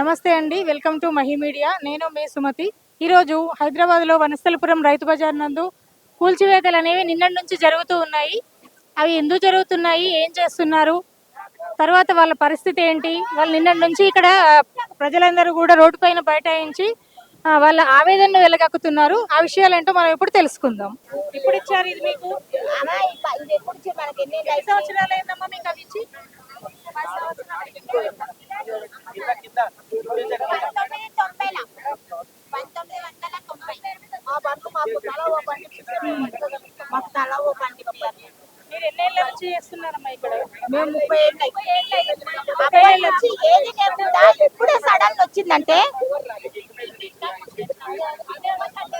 నమస్తే అండి welcome to Mahi media. నేను మే సుమతి. ఈరోజు హైదరాబాద్లో వనస్థలపురం రైతు బజార్ నందు కూల్చివేతలు అనేవి నిన్నటి నుంచి జరుగుతూ ఉన్నాయి. అవి ఎందుకు జరుగుతున్నాయి? ఏం చేస్తున్నారు? తర్వాత వాళ్ళ పరిస్థితి ఏంటి? వాళ్ళు నిన్నటి నుంచి ఇక్కడ ప్రజలందరూ కూడా రోడ్డు పైన బైఠాయించి వాళ్ళ ఆవేదనను వెలగక్కుతున్నారు. ఆ విషయాలు ఏంటో మనం ఇప్పుడు తెలుసుకుందాం. ఇప్పుడు ఇచ్చారు ఇది మీకు? ఎప్పుడు సంవత్సరాలు అయిందమ్మా మీకు అవి ఇచ్చి? పంతొమ్మిది మాకు తల ఓ నుంచి చేస్తున్నారమ్మా ఇక్కడ మేము ముప్పై ఏళ్ళు ఏది లేకుండా ఎప్పుడే సడన్ వచ్చిందంటే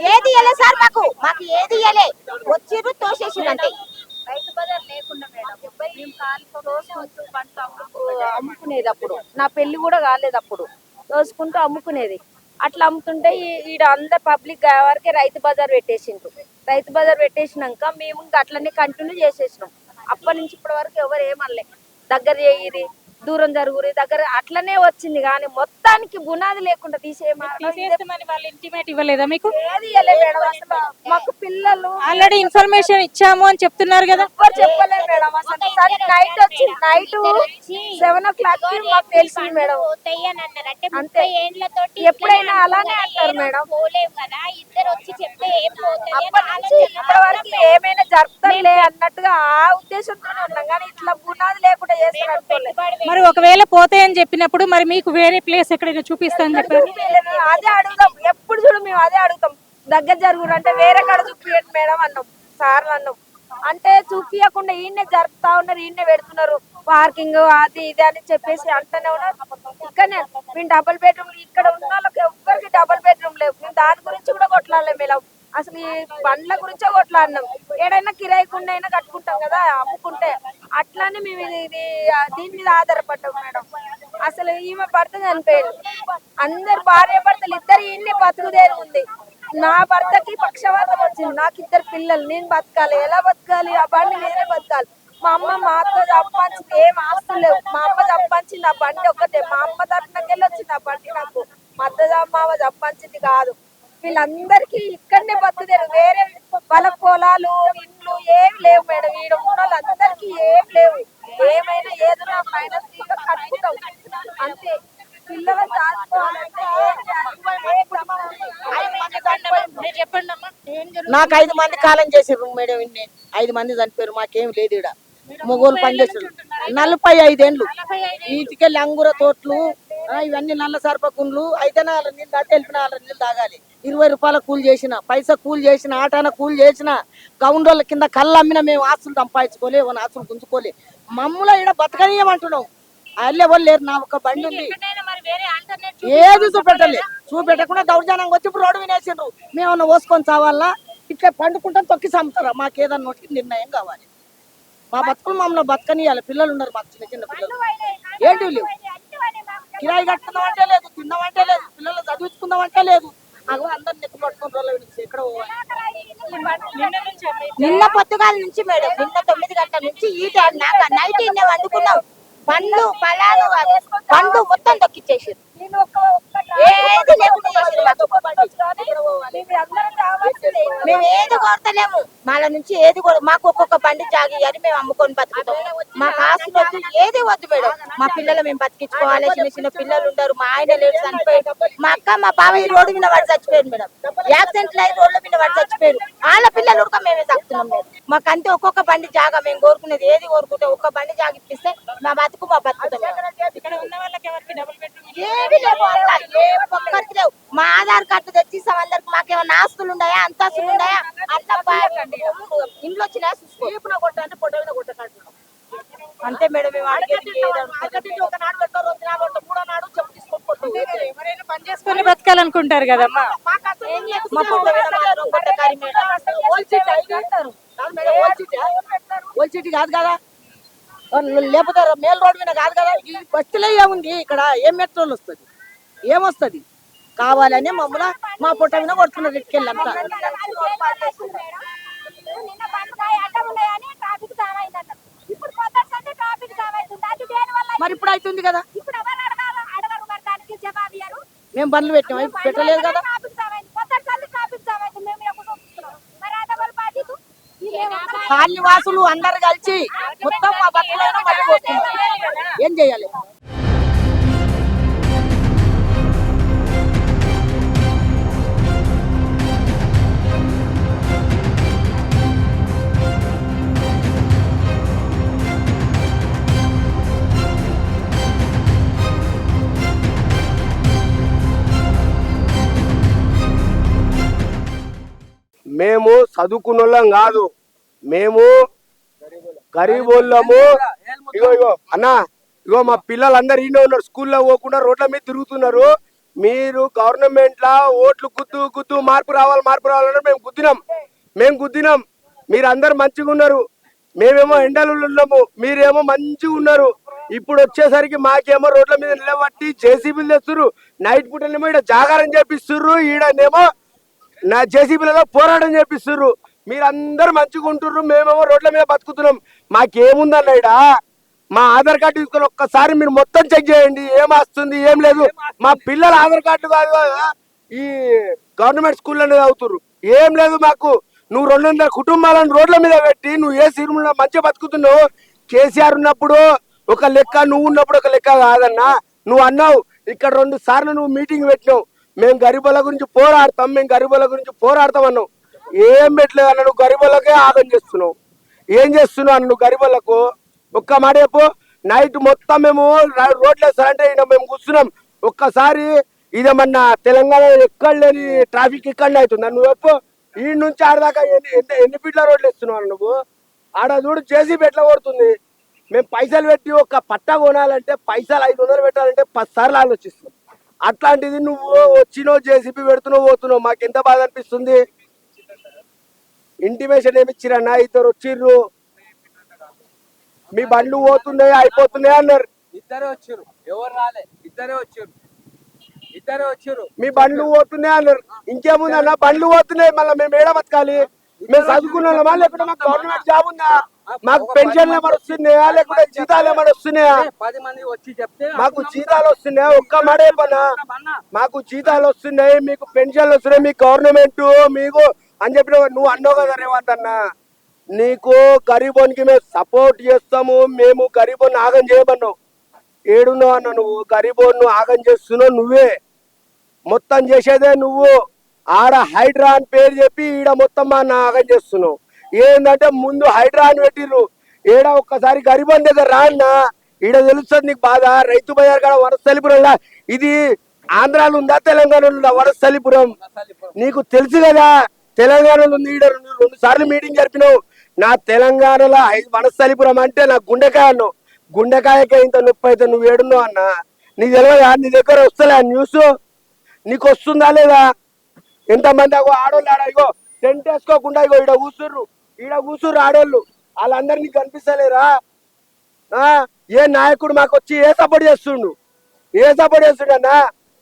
ఏది ఇయ్యలే సార్ మాకు. మాకు ఏది ఇయ్యలే వచ్చిర్రు తోసేసిర్రు అంతే రైతు బజార్ లేకుండా మేడం మేము కాలుతో తోసుకుంటూ పంట అమ్ముకునేది అప్పుడు నా పెళ్ళి కూడా కాలేదు అప్పుడు దోసుకుంటూ అమ్ముకునేది. అట్లా అమ్ముతుంటే ఈ- ఈడ అందరు పబ్లిక్ వరకే రైతు బజార్ పెట్టేసిండ్రు. రైతు బజార్ పెట్టేసినాక మేము ఇంకా అట్లనే కంటిన్యూ చేసేసినాం. అప్పటి నుంచి ఇప్పటి వరకు ఎవరు ఏమనలే. దగ్గర చేయరి దూరం జరుగురి దగ్గర అట్లనే వచ్చింది కానీ మొత్తానికి బునాది లేకుండా తీసేయమని తీసేస్తామని వాళ్ళు ఇంటిమేట్ ఇవ్వలేదా మీకు? మాకు పిల్లలు ఆల్రెడీ ఇన్ఫర్మేషన్ ఇచ్చాము అని చెప్తున్నారు కదా. చెప్పలేదు మేడం అసలు. నైట్ వచ్చి నైట్ సెవెన్ ఓ క్లాక్కి మాకు తెలిసింది మేడం. అంతే. ఎప్పుడైనా అలానే అంటారు మేడం. పోలేవు కదా. ఇద్దరు వచ్చి చెప్తే ఏం పోతుంది అప్పటి నుంచి ఇప్పటి వరకు ఏమైనా జరుగుతుందిలే అన్నట్టుగా ఆ ఉద్దేశంతోనే ఉన్నాం. కానీ ఇట్లా బునాది లేకుండా చేస్తారు మరి ఒకవేళ పోతే అని చెప్పినప్పుడు మరి మీకు వేరే ప్లేస్ ఎక్కడైనా చూపిస్తాను చెప్పారు? మేము అదే అడుగుతాం ఎప్పుడు చూడు మేము అదే అడుగుతాం. దగ్గర జరుగురు అంటే వేరే కాడ చూపియండి మేడం అన్నాం సార్ అన్నాం. అంటే చూపియకుండా ఈయనే జరుపుతా ఉన్నారు ఈయనే పెడుతున్నారు. పార్కింగ్ అది ఇది అని చెప్పేసి అంటూనే ఉన్నారు. ఇక్కడనే మేము డబుల్ బెడ్రూమ్ ఇక్కడ ఉన్న వాళ్ళకి ఎవ్వరికి డబుల్ బెడ్రూమ్ లేవు. మేము దాని గురించి కూడా కొట్లాడలేము మేడం. అసలు ఈ బండ్ల గురించే కొట్లాడినాం. ఏడైనా కిరాయికుండా అయినా కట్టుకుంటాం కదా అమ్ముకుంటే. అట్లానే మేము ఇది దీని మీద ఆధారపడ్డాం మేడం. అసలు ఈమె భర్త చనిపోయాడు అందరు భార్య భర్తలు ఇద్దరు ఈయన్ని బతుకుదేరు ఉంది. నా భర్తకి పక్షవాతం వచ్చింది. నాకు ఇద్దరు పిల్లలు. నేను బతకాలి. ఎలా బతకాలి? ఆ బండి నేనే బతకాలి. మా అమ్మ మా అత్త సంపాదించింది ఏం ఆస్తులు లేవు. మా అమ్మ సంపాదించింది ఆ బండి ఒక్కటే. మా అమ్మ తరఫునకెళ్ళి వచ్చింది ఆ బండి నాకు. మా అత్త మావ సంపాదించింది కాదు. వీళ్ళందరికీ ఇక్కడనే బతుకుదేరు వేరే వాళ్ళ పొలాలు ఇండ్లు ఏం లేవు మేడం. ఈడ ఉన్న వాళ్ళందరికీ ఏం లేవు. ఏమైనా ఏదైనా ఫైనాన్స్ కట్టుకుంటాం. అంతే. పిల్లలు దాచుకోవాలంటే నాకు ఐదు మంది కాలం చేసారు మేడం ఇన్ని. ఐదు మంది చనిపోయారు. మాకేం లేదు ఇక్కడ మొగోలు పనిచేసారు నలభై ఐదేండ్లు. వీటికెళ్ళి అంగుర తోటలు ఇవన్నీ నల్ల సర్పకుండ్లు అయితే నాలుగు నీళ్ళు తాగి తెలిపిన నాలుగు నీళ్ళు తాగాలి. ఇరవై రూపాయల కూలి చేసిన పైసా కూలి చేసిన ఆటాన కూలి చేసిన గౌండోళ్ళ కింద కళ్ళు అమ్మిన మేము ఆస్తులు సంపాదించుకోలే ఆస్తులు గుంజుకోలే. మమ్మల్ని ఇక్కడ బతకనీయమంటున్నాం అల్లే వాళ్ళు లేరు నా ఒక బండి ఉంది. ఏది చూపెట్టలే. చూపెట్టకుండా దౌర్జన్యంగా వచ్చి ఇప్పుడు రోడ్డు వినేసిండ్రు మేము పోసుకొని చావాలా? ఇట్లా పండుకుంటాం తొక్కి చంపుతారా? మాకు ఏదన్నా నోటికి నిర్ణయం కావాలి. మా బతుకులు మమ్మల్ని బతకనియాలి. పిల్లలు ఉన్నారు మాకు చిన్న చిన్న పిల్లలు. ఏంటి లేవు కిరాయి కట్టుకుందాం అంటే లేదు తిందాం అంటే లేదు పిల్లలు చదివించుకుందాం అంటే లేదు. అగో అందరు నెక్కు పట్టుకుని రోజులు విడిచి ఎక్కడ పోవాలి. నిన్న పొద్దుగాల నుంచి మేడం నిన్న తొమ్మిది గంటల నుంచి ఈ టైం నాకు నైట్ ఇన్నే వండుకున్నాం. పండ్లు ఫలాలు పండు మొత్తం దొక్కిచ్చేసారు ఏది లేకుండా. మేము ఏది కోరతలేము. వాళ్ళ నుంచి ఏది కూడా మాకు ఒక్కొక్క బండి జాగి అని మేము అమ్ముకొని బతుకుతాం. మాకు ఆస్తులు వద్దు ఏది వద్దు మేడం. మా పిల్లలు మేము బతికించుకోవాలి చిన్న చిన్న పిల్లలు ఉండరు. మా ఆయన లేడు చనిపోయాడు. మా అక్క మా బావ ఈ రోడ్డు మీద వాడు చచ్చిపోయారు మేడం. యాక్సిడెంట్ అయి రోడ్ల మీద వాడు చచ్చిపోయారు. వాళ్ళ పిల్లలు ఉడక మేమే తగ్గుతున్నాం మేడం. మాకు అంతే ఒక్కొక్క బండి జాగా మేము కోరుకునేది ఏది కోరుకుంటే ఒక్క బండి జాగా ఇప్పిస్తే మా బతుకు మా బతుకుతాం ఏవి లేవు అట్లా, ఏ ఒక్కరికి లేవు. మా ఆధార్ కార్డు తెచ్చిస్తాం అందరికి. మాకేమైనా ఆస్తులు ఉన్నాయా? అంతస్తులు ఉన్నాయా? బా- ఇంట్లో వచ్చినా చూసుకో కొట్టంటే పొట్ట మీద కొట్టకండి అంతే మేడం మేము ఒక నాడు పెట్టారు రెండు నాడు పెట్టారు మూడో నాడు చెప్పు ఎవరైనా పని చేసుకొని బతకాలనుకుంటారు కదమ్మా. మా పుట్ట ఓల్చిటి కాదు కదా లేకపోతే మేల్ రోడ్ మీద కాదు కదా. ఈ బస్సులో ఏముంది? ఇక్కడ ఏం మెట్రోలు వస్తుంది? ఏమొస్తుంది కావాలని మమ్మల్ని మా పుట్ట మీద కొడుతున్నారు ఇటుకెళ్ళంతా అడ్డం ఉన్నాయని ట్రాఫిక్ జామ్ ఇప్పుడు ట్రాఫిక్ జామ్ అవుతుంది. అది దేని వల్ల మరి ఇప్పుడు అవుతుంది కదా. ఇప్పుడు ఎవరు అడగాలి? అడగరు మరి దానికి జవాబు మేము బండ్లు పెట్టాం ఇప్పుడు పెట్టలేదు కదా. కాలనీ వాసులు అందరు కలిసి మొత్తం మా బట్టలైనా మళ్ళీ ఏం చేయాలి? మేము చదువుకున్నోళ్ళం కాదు. మేము గరీబోళ్ళము. ఇగో ఇగో అన్న ఇగో మా పిల్లలందరూ ఈయన ఉన్నారు స్కూల్లో పోకుండా రోడ్ల మీద తిరుగుతున్నారు. మీరు గవర్నమెంట్ లా ఓట్లు గుద్దు గుద్దు మార్పు రావాలి మార్పు రావాలని మేము గుద్దినాం. మేము గుద్దినాం. మీరు అందరు మంచిగా ఉన్నారు. మేమేమో ఎండలు ఉన్నాము. మీరేమో మంచిగా ఉన్నారు. ఇప్పుడు వచ్చేసరికి మాకేమో రోడ్ల మీద నిలబట్టి జేసీబీలు తెస్తున్నారు నైట్ పూటనేమో ఈడ జాగారం చేపిస్తుర్రు. ఈడనేమో నా జేసీబీలలో పోరాటం చేపిస్తుర్రు. మీరందరూ మంచిగా ఉంటుర్రు మేమేమో రోడ్ల మీద బతుకుతున్నాం. మాకేముందన్న ఈడ మా ఆధార్ కార్డు తీసుకొని ఒక్కసారి మీరు మొత్తం చెక్ చేయండి ఏం వస్తుంది ఏం లేదు. మా పిల్లల ఆధార్ కార్డు కాదు ఈ గవర్నమెంట్ స్కూల్లోనే చదువుతుర్రు. ఏం లేదు మాకు. నువ్వు రెండు వందల కుటుంబాలను రోడ్ల మీద పెట్టి నువ్వు ఏ సినిమాలో మంచిగా బతుకుతున్నావు కేసీఆర్ ఉన్నప్పుడు ఒక లెక్క నువ్వు ఉన్నప్పుడు ఒక లెక్క కాదన్నా. నువ్వు అన్నావు ఇక్కడ రెండు సార్లు నువ్వు మీటింగ్ పెట్టినావు. మేము గరీబుల గురించి పోరాడతాం మేము గరీబుల గురించి పోరాడతాం అన్నావు. ఏం పెట్టలేదు అన్న నువ్వు గరీబులకే ఆగం చేస్తున్నావు. ఏం చేస్తున్నావు అన్న నువ్వు గరీబులకు? ఒక్క మాట చెప్పు. నైట్ మొత్తం మేము రా- రోడ్లు వేస్తారంటే ఈయన మేము కూర్చున్నాం. ఒక్కసారి ఇదేమన్నా తెలంగాణ ఎక్కడ లేని ట్రాఫిక్ ఇక్కడనే అవుతుంది? నువ్వు చెప్పు. ఈ నుంచి ఆడదాకా ఎన్ని ఎన్ని ఎన్ని ఫీట్ల రోడ్లు వేస్తున్నావు అన్న నువ్వు? ఆడ చూడు చేసి ఎట్లా కొడుతుంది. మేము పైసలు పెట్టి ఒక పట్టా కొనాలంటే పైసలు ఐదు వందలు పెట్టాలంటే పది సార్లు ఆలోచిస్తున్నాం. అట్లాంటిది నువ్వు వచ్చినావు జేసీబీ పెడుతున్నావు పోతున్నావు. మాకు ఎంత బాధ అనిపిస్తుంది? ఇంటిమేషన్ ఏమి ఇచ్చిరన్నా ఇద్దరు వచ్చిర్రు. మీ బండ్లు పోతున్నాయి అయిపోతున్నాయి అన్నారు. ఇద్దరే వచ్చారు ఎవరు రాలే. ఇద్దరే వచ్చారు ఇద్దరే వచ్చారు మీ బండ్లు పోతున్నాయి అన్నారు. ఇంకేముందన్న? బండ్లు పోతున్నాయి. మళ్ళీ మేము ఏడ బతకాలి? మేము చదువుకున్నామా లేకుంటే మాకు గవర్నమెంట్ జాబ్ ఉందా? మాకు పెన్షన్లు ఏమైనా వస్తున్నాయా లేకుంటే జీతాలు ఏమైనా వస్తున్నాయా? పది మంది వచ్చి చెప్తే మాకు జీతాలు వస్తున్నాయా? ఒక్క మాట చెప్పనా మాకు జీతాలు వస్తున్నాయి మీకు పెన్షన్లు వస్తున్నాయి మీ గవర్నమెంట్ మీకు అని చెప్పిన నువ్వు అన్నావు కదా రేవంత్ అన్న. నీకు గరీబోనికి మేము సపోర్ట్ చేస్తాము మేము గరీబోని ఆగం చేయమన్నావు. ఏడున్నావు అన్న నువ్వు గరీబోను ఆగం చేస్తున్నావు నువ్వే. మొత్తం చేసేదే నువ్వు. ఆడ హైడ్రా అని పేరు చెప్పి ఈడ మొత్తం మా నాగం చేస్తున్నావు ఏంటంటే ముందు హైడ్రా అని పెట్టిర్రు. ఈడ ఒక్కసారి గరిబం దగ్గర రా ఈడ తెలుస్తుంది నీకు బాధ. రైతు బజార్ కాడ వరసలిపురంలా ఇది ఆంధ్రాలో ఉందా? తెలంగాణలో ఉందా? వరసలిపురం నీకు తెలుసు కదా తెలంగాణలో ఉంది. ఈడ రెండు సార్లు మీటింగ్ జరిపినావు. నా తెలంగాణలో వనస్థలిపురం అంటే నా గుండెకాయ అన్నావు. గుండెకాయకే ఇంత నొప్పి అయితే నువ్వు ఏడున్నావు అన్న. నీకు తెలియదా నీ దగ్గర వస్తలే న్యూస్. నీకు వస్తుందా లేదా? ఎంతమంది అగో ఆడోళ్ళు ఆడ ఇగో టెంట్ వేసుకోకుండా ఇగో ఈడ కూసుర్రు. ఈడ కూసుర్రు ఆడోళ్ళు. వాళ్ళందరూ నీకు కనిపిస్తలేరా? ఆ, ఏ నాయకుడు మాకు వచ్చి ఏ సపోర్ట్ చేస్తుండు? ఏ సపోర్ట్ చేస్తుండు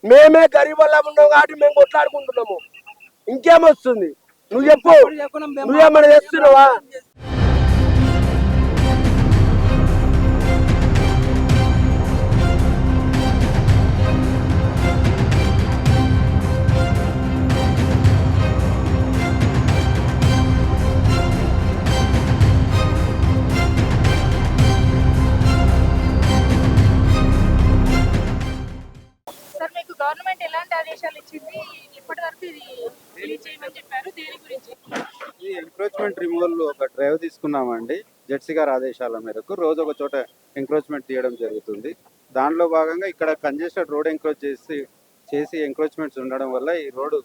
మేమే గరీబ్ వల్ల ఉన్నాం కాబట్టి మేము కొట్లాడుకుంటున్నాము. ఇంకేమొస్తుంది నువ్వు చెప్పు. నువ్వేమన్నా చేస్తున్నావా? తీసుకున్నామండి. జెడ్సీ గారి ఆదేశాల మేరకు రోజు ఒక చోట ఎంక్రోచ్మెంట్ తీయడం జరుగుతుంది. దానిలో భాగంగా ఇక్కడ కంజెస్టెడ్ రోడ్ ఎంక్రోచ్ చేసి చేసి ఎంక్రోచ్మెంట్స్ ఉండడం వల్ల ఈ రోడ్డు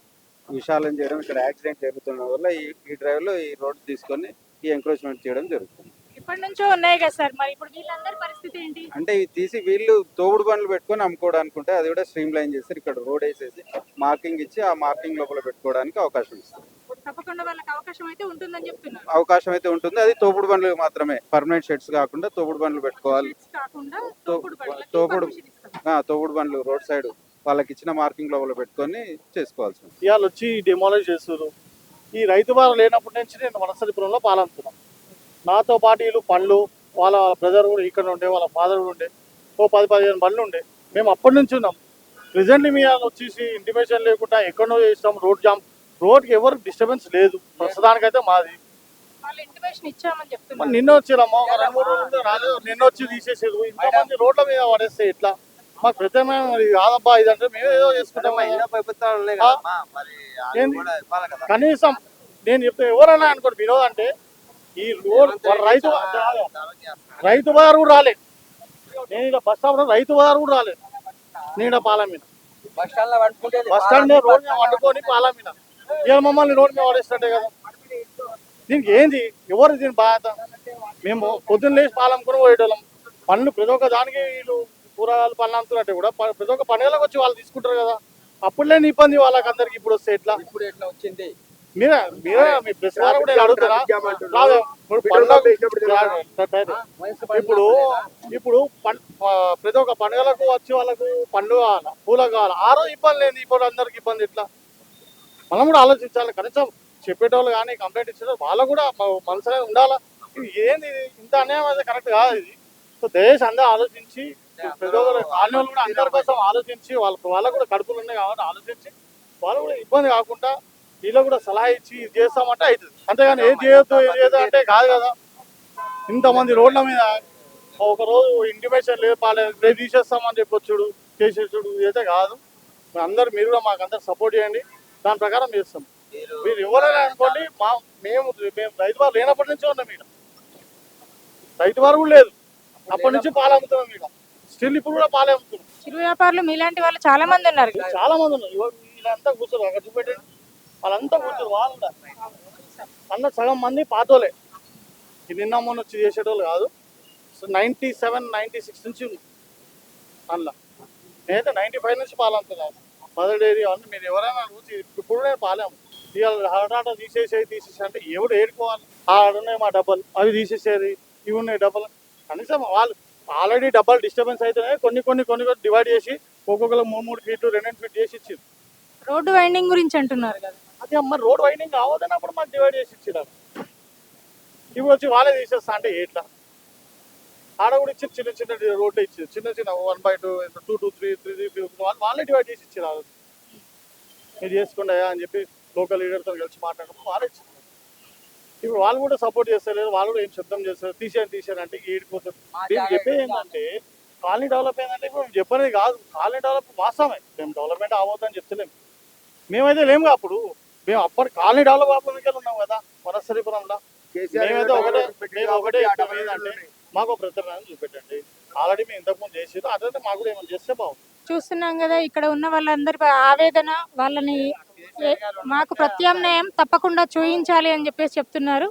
విశాలం చేయడం ఇక్కడ యాక్సిడెంట్ జరుగుతుండడం వల్ల ఈ ఈ డ్రైవ్లో ఈ రోడ్ తీసుకొని ఈ ఎంక్రోచ్మెంట్ చేయడం జరుగుతుంది. ఇప్పటి నుంచో ఉన్నాయి కదా సార్? మరి ఇప్పుడు వీళ్ళందరి పరిస్థితి ఏంటి? అంటే ఇవి తీసి వీళ్ళు తోపుడు బండ్లు పెట్టుకొని అమ్ముకోవడానికి ఉంటే అది కూడా స్ట్రీమ్ లైన్ చేస్తారు ఇక్కడ రోడ్ వేసేసి మార్కింగ్ ఇచ్చి ఆ మార్కింగ్ లోపల పెట్టుకోవడానికి అవకాశం ఇస్తారు. తప్పకుండా వాళ్ళకి అవకాశం అయితే ఉంటుందని చెప్తున్నారు. అవకాశం అయితే ఉంటుంది. అది తోపుడు బండ్లు మాత్రమే. పర్మనెంట్ షెడ్స్ కాకుండా తోపుడు బండ్లు పెట్టుకోవాలి. కాకుండా తోపుడు బండ్లకి తోపుడు- permission. ఆ, తోపుడు బండ్లు రోడ్ సైడ్ వాళ్ళకి ఇచ్చిన మార్కింగ్ లోపల పెట్టుకొని చేసుకోవాల్సి ఇవాళ వచ్చి డిమాలిష్ చేస్తారు ఈ రైతు వారు లేనప్పటి నుంచి నేను వనసరిపురంలో పాలంటున్నాను నాతో పాటు వీళ్ళు పండ్లు వాళ్ళ బ్రదర్ కూడా ఇక్కడ ఉండే వాళ్ళ ఫాదర్ కూడా ఉండే. ఓ పది పదిహేను బండ్లు ఉండే. మేము అప్పటి నుంచి ఉన్నాం. ప్రెసెంట్లీ మీ వచ్చేసి ఇంటిమేషన్ లేకుండా ఎక్కడో చేస్తాం రోడ్ జామ్ రోడ్కి ఎవరు డిస్టర్బెన్స్ లేదు. ప్రస్తుతానికైతే మాది. వాళ్ళు ఇంటిమేషన్ ఇచ్చామని మరి నిన్న వచ్చిరమ్మా ఒక రెండు మూడు రోజులు రాలేదు. నిన్న వచ్చి తీసేసారు. ఇంతమంది రోడ్ల మీద పడేస్తే ఇట్లా మాకు ప్రత్యేకమైన మరి కాదబ్బా ఇదంటే మేము ఏదో చేసుకుంటాం కనీసం నేను చెప్తే ఎవరైనా అనుకోండి వినోద్ అంటే ఈ రోడ్ రైతు రైతు బజార్ కూడా రాలే నేను ఇలా బస్ స్టాప్ రైతు బజార్ కూడా రాలేదు. నేను పాల మీద. Bus stand bus stand road మీద వండుకొని పాల మీద. ఇవాళ మమ్మల్ని రోడ్ మీద పడేస్తుంటే కదా. దీనికి ఏంది? ఎవరు దీని బాధ్యత? మేము పొద్దున్న లేచి పాలు అమ్ముకొని పోయేటోళ్ళం. పనులు ప్రతి ఒక్క దానికి వీళ్ళు కూరగాయలు పనులు అమ్ముతున్నట్టే కూడా. ప్రతి ఒక్క పండుగలకు వచ్చి వాళ్ళు తీసుకుంటారు కదా. అప్పుడు లేని ఇబ్బంది వాళ్ళకి అందరికి ఇప్పుడు వస్తే ఎట్లా? ఇప్పుడు ఎట్లా వచ్చింది? మీరే మీరే మీ ప్రెస్ వారు కూడా అడుగుతారా. ఇప్పుడు ఇప్పుడు ప్రతి ఒక్క పండుగలకు వచ్చి వాళ్ళకు పండుగ కావాలి? పూలకు కావాలి? ఆ రోజు ఇబ్బంది లేదు ఇప్పుడు అందరికి ఇబ్బంది ఎట్లా? మనం కూడా ఆలోచించాలి. కనీసం చెప్పేటోళ్ళు కానీ కంప్లైంట్ ఇచ్చేటోళ్ళు వాళ్ళకు కూడా మనసులో ఉండాలా? ఏంది? ఇంత అన్యాయం అయితే కరెక్ట్ కాదు ఇది. సో దేశం అందరూ ఆలోచించి వాళ్ళు కూడా అందరి కోసం ఆలోచించి వాళ్ళ వాళ్ళకు కూడా కడుపులు ఉన్నాయి కాబట్టి ఆలోచించి వాళ్ళు కూడా ఇబ్బంది కాకుండా వీళ్ళు కూడా సలహా ఇచ్చి ఇది చేస్తామంటే అవుతుంది అంతేగాని ఏది చేయొద్దు ఏది చేయొద్దు అంటే కాదు కదా. ఇంతమంది రోడ్ల మీద ఒక రోజు ఇంటిమేషన్ లేదు పాలేదు రేపు తీసేస్తామని చెప్పొచ్చుడు చేసేసుడు అయితే కాదు. అందరు మీరు కూడా మాకు అందరు సపోర్ట్ చేయండి. దాని ప్రకారం చేస్తాం. మీరు మీరు ఎవరైనా అనుకోండి మా మేము మేము రైతు వారు లేనప్పటి నుంచి ఉన్నాం ఇక్కడ రైతు వారు కూడా లేదు. అప్పటి నుంచి పాలు అమ్ముతున్నాం ఇక్కడ స్టిల్ ఇప్పుడు కూడా పాలే అమ్ముతున్నాం. చిరు వ్యాపారులు మీలాంటి వాళ్ళు చాలా మంది ఉన్నారు చాలా మంది ఉన్నారు. వీళ్ళంతా కూర్చోరు. అక్కడ చూపెట్టండి. వాళ్ళంతా కూర్చోరు. వాళ్ళు. అన్న సగం మంది పాతోలే. నిన్న మొన్న వచ్చి చేసేటోళ్ళు కాదు. So ninety seven ninety six నుంచి ఉంది అందులో నేనైతే నైంటీ ఫైవ్ నుంచి పాలంటున్నాను మదర్ డైరీ అన్నీ మీరు ఎవరైనా చూసి ఇప్పుడు పాలేము. ఇవాళ హఠాట తీసేసేది తీసేసి అంటే ఎవడు ఏడుకోవాలి? ఆడ ఉన్నాయి మా డబ్బలు అవి తీసేసేది ఇవి ఉన్నాయి డబ్బలు. కనీసం వాళ్ళు ఆల్రెడీ డబ్బలు డిస్టర్బెన్స్ అయితేనే కొన్ని కొన్ని కొన్ని కొన్ని డివైడ్ చేసి ఒక్కొక్కరు మూడు మూడు ఫీట్లు రెండు రెండు ఫీట్ చేసి ఇచ్చింది రోడ్డు వైండింగ్ గురించి అంటున్నారు కదా. అదే అమ్మ రోడ్ వైండింగ్ కావద్దన్నప్పుడు మాకు డివైడ్ చేసి ఇచ్చినారు ఇప్పుడు వచ్చి వాళ్ళే తీసేస్తా అంటే ఎట్లా? ఆడ కూడా ఇచ్చి చిన్న చిన్న రోడ్లు ఇచ్చి చిన్న చిన్న one by two two two three three three వాళ్ళు వాళ్ళే డివైడ్ చేసి ఇచ్చారు మీరు చేసుకోండి అని చెప్పి లోకల్ లీడర్తో కలిసి మాట్లాడినప్పుడు వాళ్ళే ఇచ్చారు ఇప్పుడు వాళ్ళు కూడా సపోర్ట్ చేస్తలేరు వాళ్ళు కూడా ఏం శబ్దం చేస్తారు తీసేయండి తీసేయండి అంటే ఈడిపోతారు నేను చెప్పేది ఏంటంటే కాలనీ డెవలప్ అయిందంటే ఇప్పుడు మేము చెప్పనేది కాదు. కాలనీ డెవలప్ వాస్తవమే. మేము డెవలప్మెంట్ అవ్వద్దని చెప్తలేము మేమైతే లేముగా అప్పుడు. మేము అప్పటి కాలనీ డెవలప్ అవ్వడానికి ఉన్నాం కదా వనస్థలిపురంలో. మేమైతే ఒకటే మేము ఒకటే ఏంటంటే మాకు ఒక చూపెట్టండి. ఆల్రెడీ మేము ఇంతకుముందు చేసేది అదైతే మాకు కూడా ఏమైనా చేస్తే బాగుంది చూస్తున్నాం కదా ఇక్కడ ఉన్న వాళ్ళందరి ఆవేదన వాళ్ళని మాకు ప్రత్యామ్నాయం తప్పకుండా చూయించాలి అని చెప్పేసి చెప్తున్నారు.